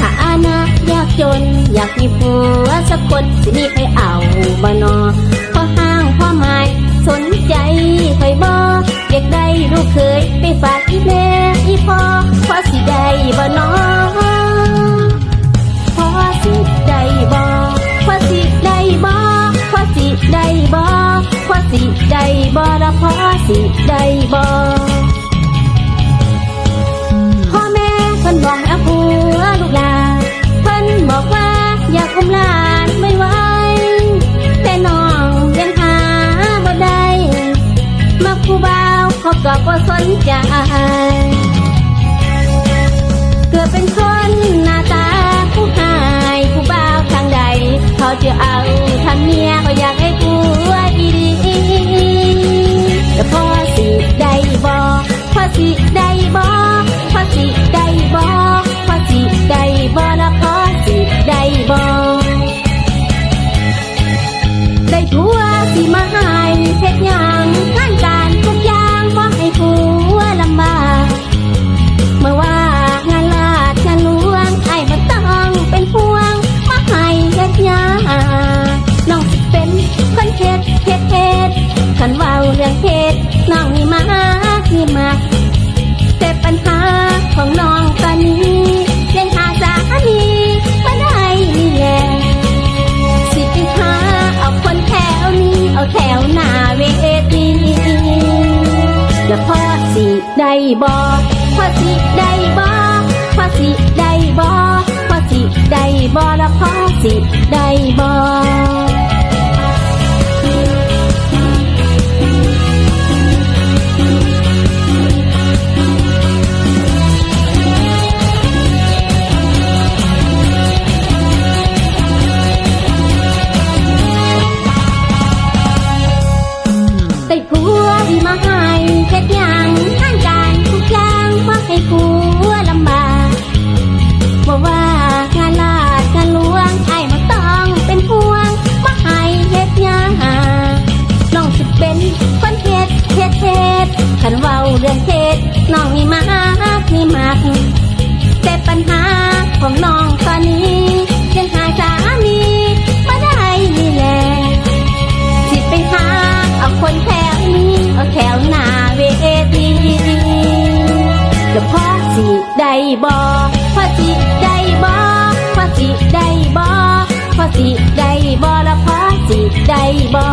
ถ้าหน้าอยากจน อยากมีผัวสักคนสิมีใครเอาบ่นอพอห้างพ่อไม้สนใจใครบ่อยากได้ลูกเคยไปฝากอีแม่อีพ่อพอสิได้บ่นอพอสิได้บ่พอสิได้บ่พอสิได้บ่พ่อสิได้บ่ละพอสิได้บ่พ่อ มากแต่ปัญหาของน้องตอนนี้ยังหาสามีบ่ได้นี่แหละสิไปหาเอาคนแถวนี้เอาแถวหน้าเวทีแล้วพ่อสิได้บ่พ่อสิได้บ่พ่อสิได้บ่พ่อสิได้บ่แล้วพ่อสิได้บ่ได้ ดคันเว้าเรื่องเฮ็ดน้องนี่มากนี่มาก แต่ปัญหาของน้องตอนนี้ยังหาสามีมาได้นี่แหละสิไปหาเอาคนแถวนี้เอาแถวหน้าเวทีแล้วพ่อสิได้บ่พ่อสิได้บ่พ่อสิได้บ่พ่อสิได้บ่แล้วพ่อสิได้บ่